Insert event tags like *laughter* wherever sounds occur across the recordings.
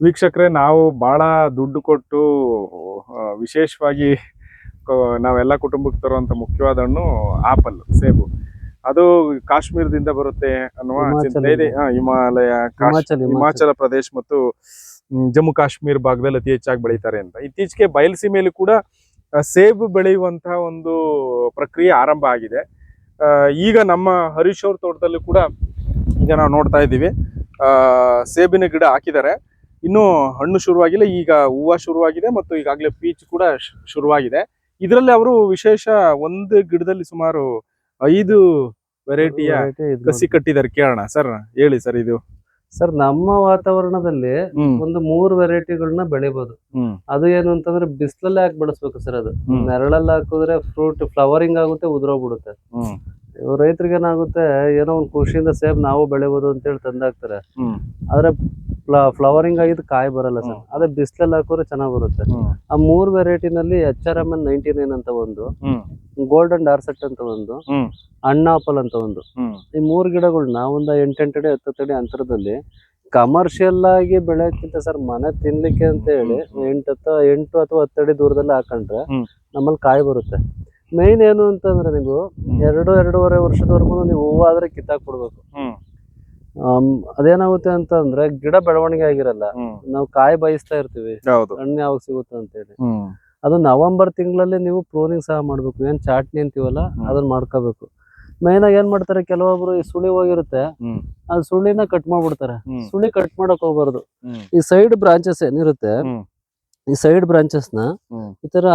ವೀಕ್ಷಕರೇ ನಾವು ಬಹಳ ದುಡ್ಡು ಕೊಟ್ಟು ವಿಶೇಷವಾಗಿ ನಾವೆಲ್ಲ ಕುಟುಂಬಕ್ಕೆ ತರುವಂಥ ಮುಖ್ಯವಾದ ಹಣ್ಣು ಆಪಲ್ ಸೇಬು. ಅದು ಕಾಶ್ಮೀರದಿಂದ ಬರುತ್ತೆ ಅನ್ನುವ ಚಿಂತೆ ಇದೆ. ಹಿಮಾಲಯ ಹಿಮಾಚಲ್ ಪ್ರದೇಶ ಮತ್ತು ಜಮ್ಮು ಕಾಶ್ಮೀರ ಭಾಗದಲ್ಲಿ ಅತಿ ಹೆಚ್ಚಾಗಿ ಬೆಳೀತಾರೆ ಅಂತ. ಇತ್ತೀಚೆಗೆ ಬಯಲುಸೀಮೆಯಲ್ಲಿ ಕೂಡ ಸೇಬು ಬೆಳೆಯುವಂತಹ ಒಂದು ಪ್ರಕ್ರಿಯೆ ಆರಂಭ ಆಗಿದೆ. ಈಗ ನಮ್ಮ ಹರೀಶ್ ಅವ್ರ ತೋಟದಲ್ಲೂ ಕೂಡ ಈಗ ನಾವು ನೋಡ್ತಾ ಇದ್ದೀವಿ. ಸೇಬಿನ ಗಿಡ ಹಾಕಿದ್ದಾರೆ. ಇನ್ನು ಹಣ್ಣು ಶುರುವಾಗಿಲ್ಲ ಈಗ ಹೂವು ಶುರುವಾಗಿದೆ ಮತ್ತು ಈಗಾಗಲೇ ಪೀಚ್ ಕೂಡ ಶುರುವಾಗಿದೆ. ಇದರಲ್ಲಿ ಅವರು ವಿಶೇಷ ಒಂದು ಗಿಡದಲ್ಲಿ ಸುಮಾರು ಐದು ವೆರೈಟಿಯ ಕಸಿ. ಕಟ್ಟಿದ್ದಾರೆ. ಕೇಳೋಣ ಸರ್ ಹೇಳಿ ಸರ್ ಇದು. ಸರ್ ನಮ್ಮ ವಾತಾವರಣದಲ್ಲಿ ಒಂದು ಮೂರು ವೆರೈಟಿಗಳನ್ನ ಬೆಳಿಬಹುದು ಅದು ಏನು ಅಂತಂದ್ರೆ ಬಿಸಿಲಲ್ಲೇ ಹಾಕಿ ಬೆಳೆಸ್ಬೇಕು ಸರ್ ಅದು. ನೆರಳಲ್ಲಿ ಹಾಕಿದ್ರೆ ಫ್ರೂಟ್ ಫ್ಲವರಿಂಗ್ ಆಗುತ್ತೆ ಉದುರೋಗ್ಬಿಡುತ್ತೆ. ಇವ್ ರೈತರಿಗೆ ಏನಾಗುತ್ತೆ ಏನೋ ಒಂದು ಖುಷಿಯಿಂದ ಸೇಬ್ ನಾವು ಬೆಳಿಬೋದು ಅಂತ ಹೇಳಿ ತಂದಾಕ್ತಾರೆ. ಆದ್ರೆ ಫ್ಲವರಿಂಗ್ ಆಗಿದ್ ಕಾಯಿ ಬರಲ್ಲ ಸರ್. ಅದೇ ಬಿಸಿಲಲ್ಲಿ ಹಾಕಿದ್ರೆ ಚೆನ್ನಾಗಿ ಬರುತ್ತೆ. ಆ ಮೂರ್ ವೆರೈಟಿನಲ್ಲಿ H R M N ninety nine ಅಂತ ಒಂದು ಗೋಲ್ಡನ್ ಡಾರ್ಸೆಟ್ ಅಂತ ಒಂದು ಅಣ್ಣಾಪಲ್ ಅಂತ ಒಂದು. ಈ ಮೂರ್ ಗಿಡಗಳನ್ನ ಒಂದು ಎಂಟೆಂಟು ಅಡಿ ಹತ್ತು ಅಡಿ ಅಂತರದಲ್ಲಿ ಕಮರ್ಷಿಯಲ್ ಆಗಿ ಬೆಳೆಯೋಕ್ಕಿಂತ ಸರ್ ಮನೆ ತಿನ್ಲಿಕ್ಕೆ ಅಂತ ಹೇಳಿ ಎಂಟು ಅಥವಾ ಎಂಟು ಅಥವಾ ಹತ್ತಡಿ ಅಡಿ ದೂರದಲ್ಲಿ ಹಾಕೊಂಡ್ರೆ. ನಮ್ಮಲ್ಲಿ ಕಾಯಿ ಬರುತ್ತೆ. ಮೇನ್ ಏನು ಅಂತಂದ್ರೆ ನೀವು ಎರಡು ಎರಡೂವರೆ ವರ್ಷದವರೆಗೂ ನೀವು ಹೂವು ಆದ್ರೆ ಕಿತ್ತಾಕ್ ಕೊಡ್ಬೇಕು ಅದೇನಾಗುತ್ತೆ ಅಂತಂದ್ರೆ ಗಿಡ ಬೆಳವಣಿಗೆ ಆಗಿರಲ್ಲ. ನಾವು ಕಾಯಿ ಬಯಸ್ತಾ ಇರ್ತೀವಿ. ಹಣ್ಣು ಯಾವಾಗ ಸಿಗುತ್ತೆ ಅಂತ ಹೇಳಿ ಅದು ನವೆಂಬರ್ ತಿಂಗಳಲ್ಲಿ ನೀವು ಪ್ರೂನಿಂಗ್ ಸಹ ಮಾಡ್ಬೇಕು. ಏನ್ ಚಾಟ್ನಿ ಅಂತೀವಲ್ಲ ಅದನ್ನ ಮಾಡ್ಕೋಬೇಕು. ಮೇನ್ ಆಗಿ ಏನ್ ಮಾಡ್ತಾರೆ ಕೆಲವೊಬ್ರು ಈ ಸುಳಿ ಹೋಗಿರುತ್ತೆ ಆ ಸುಳಿನ ಕಟ್ ಮಾಡ್ಬಿಡ್ತಾರೆ. ಸುಳಿ ಕಟ್ ಮಾಡಕ್ ಹೋಗ್ಬಾರ್ದು. ಈ ಸೈಡ್ ಬ್ರಾಂಚಸ್ ಏನಿರುತ್ತೆ. ಈ ಸೈಡ್ ಬ್ರಾಂಚಸ್ನ. ಈ ತರ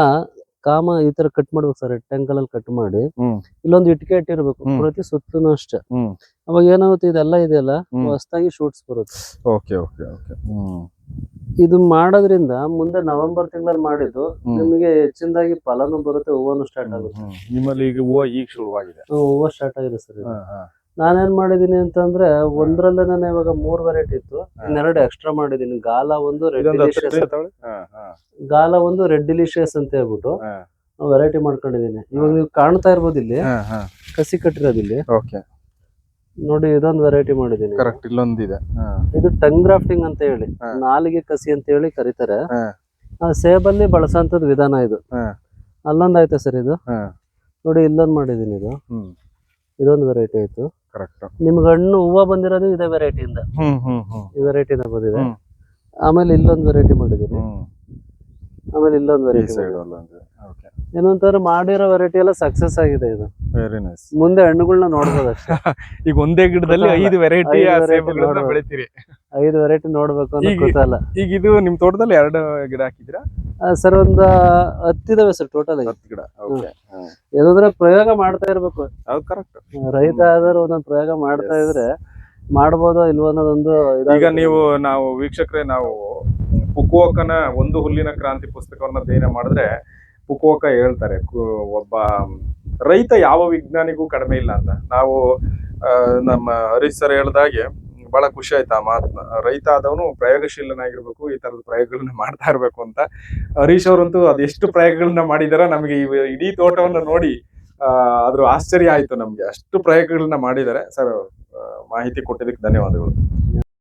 ಕಾಮ ಈ ತರ ಕಟ್ ಮಾಡ್ಬೇಕು ಸರ್ ರೆಕ್ಟಾಂಗಲ್ ಅಲ್ಲಿ ಕಟ್ ಮಾಡಿ. ಇಲ್ಲೊಂದು ಇಟ್ಕೆ ಇಟ್ಟಿರ್ಬೇಕು ಪ್ರತಿ ಸುತ್ತಲೂ ಅಷ್ಟೇ. ಅವಾಗ ಏನಾಗುತ್ತೆ ಇದೆಲ್ಲ ಇದೆಯಲ್ಲ. ಹೊಸದಾಗಿ ಶೂಟ್ಸ್ ಬರುತ್ತೆ. ಓಕೆ ಓಕೆ ಓಕೆ ಇದು ಮಾಡೋದ್ರಿಂದ ಮುಂದೆ ನವೆಂಬರ್ ತಿಂಗಳಲ್ಲಿ ಮಾಡಿದ್ದು ನಿಮಗೆ ಹೆಚ್ಚಿನದಾಗಿ ಫಲನೂ ಬರುತ್ತೆ ಹೂವನು ಸ್ಟಾರ್ಟ್ ಆಗುತ್ತೆ. ನಿಮ್ಮಲ್ಲಿ ಈಗ ಹೂವು ಈಗ ಶುರುವಾಗಿದೆ. ಹೂವು ಸ್ಟಾರ್ಟ್ ಆಗಿದೆ ಸರ್. ನಾನೇನ್ ಮಾಡಿದೀನಿ ಅಂತಂದ್ರೆ ಒಂದ್ರಲ್ಲೇ ನಾನು ಇವಾಗ ಮೂರ್ ವೆರೈಟಿ ಇತ್ತು. ಇನ್ನೆರಡು ಎಕ್ಸ್ಟ್ರಾ ಮಾಡಿದೀನಿ. ಗಾಲ ಒಂದು ರೆಡ್ ಡಿಲಿಷಿಯಸ್ ಗಾಲ ಒಂದು ರೆಡ್ ಡಿಲಿಷಿಯಸ್ ಅಂತ ಹೇಳ್ಬಿಟ್ಟು. ವೆರೈಟಿ ಮಾಡ್ಕೊಂಡಿದೀನಿ. ಇವಾಗ ನೀವು ಕಾಣ್ತಾ ಇರ್ಬೋದು ಇಲ್ಲಿ. ಕಸಿ ಕಟ್ಟಿರೋದು ಇಲ್ಲಿ. ನೋಡಿ ಇದೊಂದು ವೆರೈಟಿ ಮಾಡಿದೀನಿ. ಕರೆಕ್ಟ್ ಇಲ್ಲೊಂದಿದೆ. ಇದು ಟಂಗ್ ಗ್ರಾಫ್ಟಿಂಗ್ ಅಂತ ಹೇಳಿ. ನಾಲಿಗೆ ಕಸಿ ಅಂತ ಹೇಳಿ ಕರೀತಾರೆ. ಆ ಸೇಬಲ್ಲಿ ಬಳಸೋಂಥದ್ದು ವಿಧಾನ ಇದು. ಅಲ್ಲೊಂದ್ ಆಯ್ತಾ ಸರ್ ಇದು? ನೋಡಿ ಇಲ್ಲೊಂದು ಮಾಡಿದೀನಿ ಇದು. ಇದೊಂದು ವೆರೈಟಿ ಆಯ್ತು. ಕರೆಕ್ಟ್ ನಿಮ್ಗೆ ಹಣ್ಣು ಹೂವ ಬಂದಿರೋದು ಇದೇ ವೆರೈಟಿಯಿಂದ ಹ್ಮ್ ಹ್ಮ್ ಹ್ಮ್. ಈ ವೆರೈಟಿನ ಬಂದಿದೆ. ಹ್ಮ್. ಆಮೇಲೆ ಇಲ್ಲೊಂದು ವೆರೈಟಿ ಮಾಡಿದೀನಿ ಹ್ಮ್. ಆಮೇಲೆ ಇಲ್ಲೊಂದು ಈ ವೆರೈಟಿ ಸೈಡ್ ಅಲ್ಲೊಂದು. ಓಕೆ ಏನು ಅಂತಂದ್ರೆ ಮಾಡಿರೋ ವೆರೈಟಿ ಎಲ್ಲ ಸಕ್ಸಸ್ ಆಗಿದೆ ಇದು. ವೆರಿ ನೈಸ್ ಮುಂದೆ ಹಣ್ಣುಗಳನ್ನ ನೋಡ್ಬೋದು ಅಷ್ಟೇ. *laughs* ಈಗ ಒಂದೇ ಗಿಡದಲ್ಲಿ. ಐದು ವೆರೈಟಿ ಐದು variety ಸೇಬುಗಳನ್ನ ನೋಡ್ಬೋದು. ಬೆಳಿತೀರಿ. ಐದು ವೆರೈಟಿ ನೋಡ್ಬೇಕು ಅಂತ ಈಗ- ಗೊತ್ತಲ್ಲ. ಈಗ ಇದು ನಿಮ್ ತೋಟದಲ್ಲಿ ಎರಡು ಗಿಡ ಹಾಕಿದ್ದೀರಾ? ಸರ್ ಒಂದು ಹತ್ತಿದಾವೆ ಸರ್ ಟೋಟಲ್ ಹತ್ತು ಗಿಡ. ಓಕೆ ಪ್ರಯೋಗ ಮಾಡ್ತಾ ಇರ್ಬೇಕು. ಅದು ಕರೆಕ್ಟ್ ರೈತ ಆದ್ರೆ ಒಂದೊಂದು ಪ್ರಯೋಗ ಮಾಡ್ತಾ ಇದ್ರೆ ಮಾಡಬಹುದು ಇಲ್ವೋ ಅನ್ನೋದೊಂದು ಈಗ ನೀವು ನಾವು ವೀಕ್ಷಕರೇ ನಾವು ಪುಕುವಕನ ಒಂದು ಹುಲ್ಲಿನ ಕ್ರಾಂತಿ ಪುಸ್ತಕವನ್ನ ಅಧ್ಯಯನ ಮಾಡಿದ್ರೆ ಪುಕುವಕ ಹೇಳ್ತಾರೆ ಒಬ್ಬ ರೈತ ಯಾವ ವಿಜ್ಞಾನಿಗೂ ಕಡಿಮೆ ಇಲ್ಲ ಅಂತ. ನಾವು ನಮ್ಮ ಹರೀಶ್ ಸರ್ ಹೇಳ್ದಾಗೆ ಬಹಳ ಖುಷಿ ಆಯ್ತು ಆ ಮಾತನ್ನ. ರೈತ ಆದವನು ಪ್ರಯೋಗಶೀಲನಾಗಿರ್ಬೇಕು, ಈ ತರದ ಪ್ರಯೋಗಗಳನ್ನ ಮಾಡ್ತಾ ಇರ್ಬೇಕು ಅಂತ. ಹರೀಶ್ ಅವರಂತೂ ಅದೆಷ್ಟು ಪ್ರಯೋಗಗಳನ್ನ ಮಾಡಿದಾರ ನಮಗೆ ಇಡೀ ತೋಟವನ್ನ ನೋಡಿ ಅದ್ರ ಆಶ್ಚರ್ಯ ಆಯ್ತು ನಮ್ಗೆ. ಅಷ್ಟು ಪ್ರಯೋಗಗಳನ್ನ ಮಾಡಿದ್ದಾರೆ ಸರ್ ಮಾಹಿತಿ ಕೊಟ್ಟಿದ್ದಕ್ಕೆ ಧನ್ಯವಾದಗಳು.